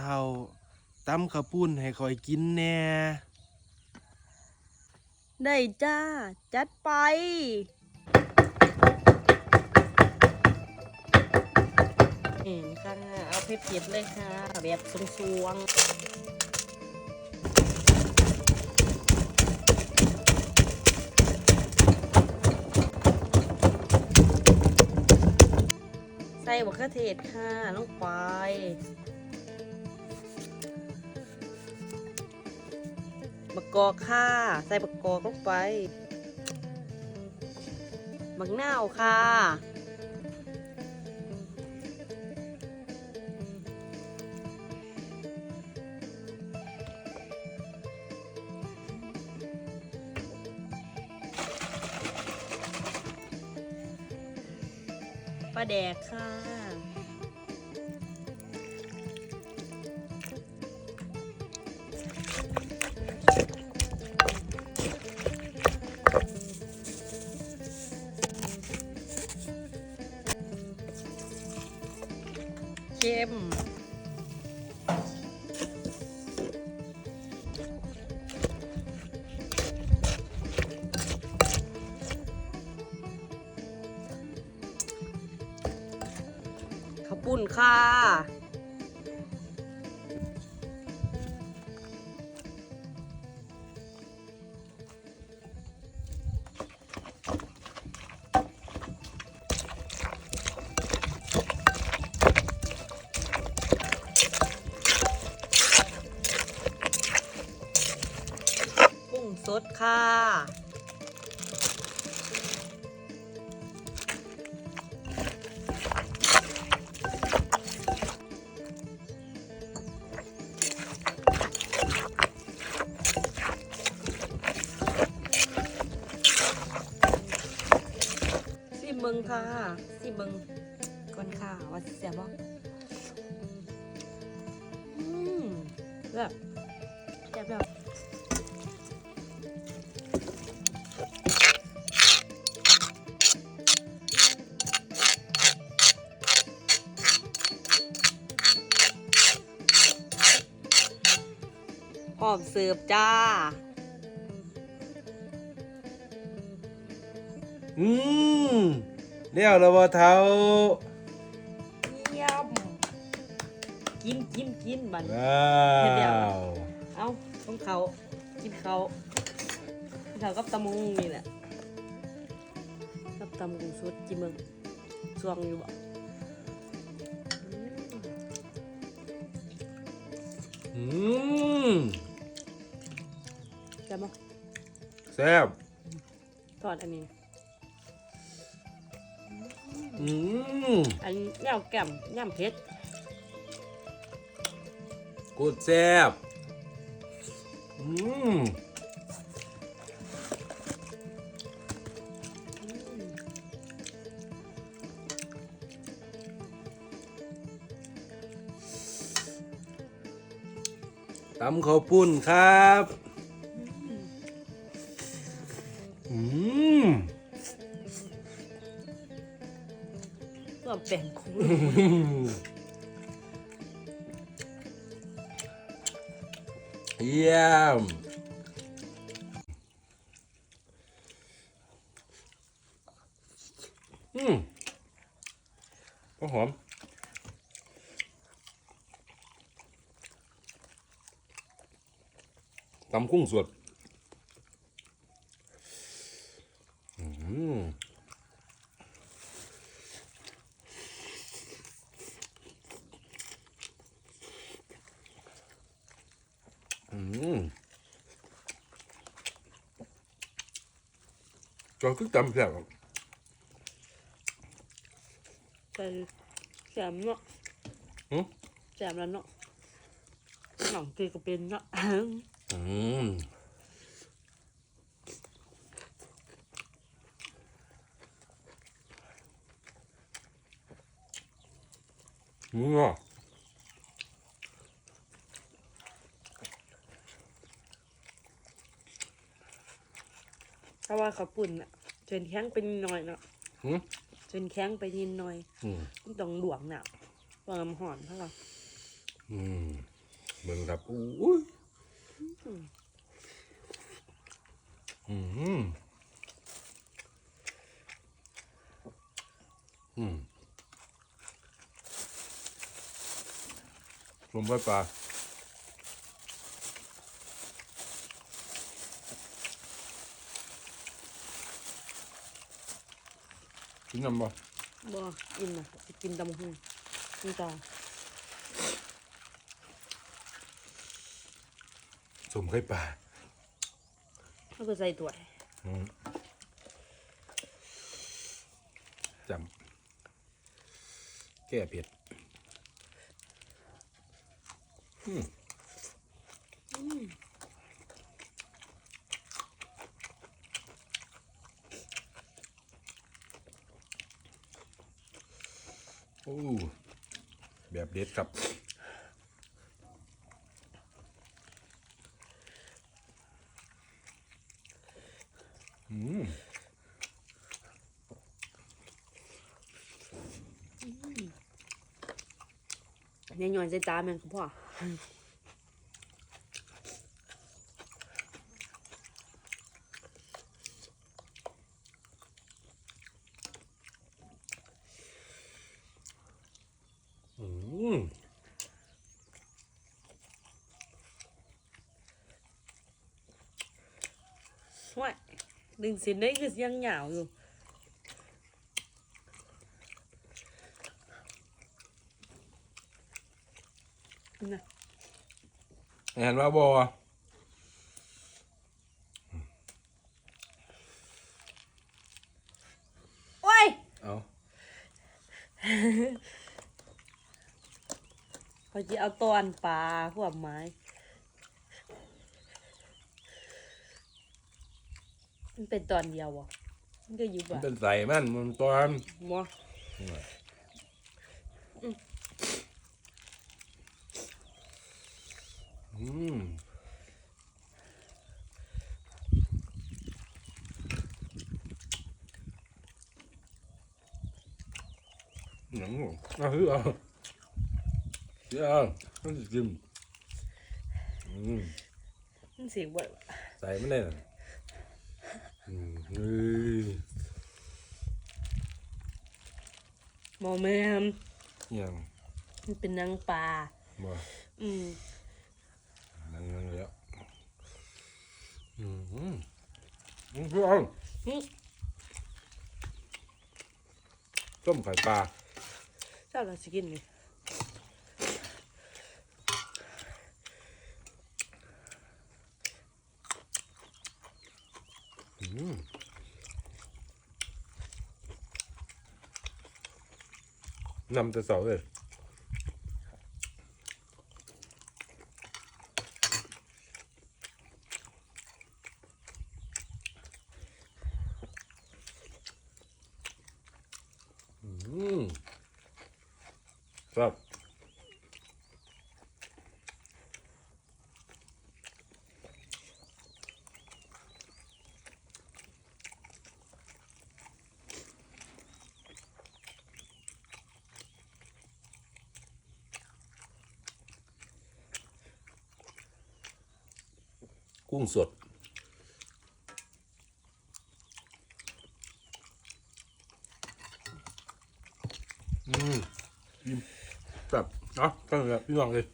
เท่าตำข้าวปุ้นให้คอยกินแน่ ได้จ้า จัดไป เห็นค่ะ เอาเผ็ดๆเลยค่ะ แบบสวงๆใส่บะเขือเทศค่ะลงไป มะกอกค่ะ ใส่มะกอกลงไปมะนาวค่ะ ปลาแดกค่ะ เค็มข้าวปุ้นค่ะ ดค่ะ สิเบิงค่ะ สิเบิงก่อนค่ะ ว่าสิเสียบ่อืมแบบแบบแบบ พร้อมเสิร์ฟจ้า อืมเลี้ยวแล้วบ่เท่าเยี่ยมกินกินกินบันว้าวเอาต้องเขากินเขากินเขากับตำมงนี่แหละกับตำมงสุดกินเมืองสวงอยู่บ่อืม อืมจะมาแซ่บทอดอันนี้ อืมอันแนวแก้มย่ำเผ็ดกูดแซ่บอืมตำข้าวปุ้นครับ ก็แป่งคุ้งเยี่ยมอืมก็หอมตำกุ้งสด อืม อืมจอคือจำแซ่บครับแต่แสมเนาะหึแสมแล้วเนาะหนังตีก็เป็นเนาะอืมอืม อะถ้าว่าเขาวปุ่นอะจนแข้งเป็นหน่อยเนาะอืม จนแข้งไปนิดหน่อยอืมมันต้องหลวงน่ะวางน้ำหอนเพราะว่าออืมเบิ่งครับอู้ยอืมอืมลมไปปลา กินน้ำบ่บ่กินนะสิกินตำหุ่งกินต่อสมไข่ปลาแล้วก็ใส่ถ้วยอืมจำแก้เผ็ดอืม โอ้แบบเด็ดครับอืมเนี่ยหย่อนใจตาแม่นก็พออืม ห้วยดึงสินได้คือยังหยาวอยู่นะ เห็นว่าบอ โอ้ย เอา เขาจะเอาตอนปลาพวกไม้มันเป็นตอนเดียวอะมันก็อยู่มันแบบเป็นใส่มันมันตอนมัวอืมหนังหัวเอาคือเอาเดี๋ยวเอาต้องกินอืมมันเสียงบ่อยใส่มันได้น่ะอื มเฮ้ยโมเมนยังมันเป็นนางปลาบ่อืมนั่งนั่งแล้วอืมอืมอืมคือเอาอืมต้มไข่ปลาเจ้าเราสิกินนี่อืม นำแต่เสาเลยอืมครับ กุ้งสด อืมยิ้มแบบเนาะก็แบบพี่น้องเลย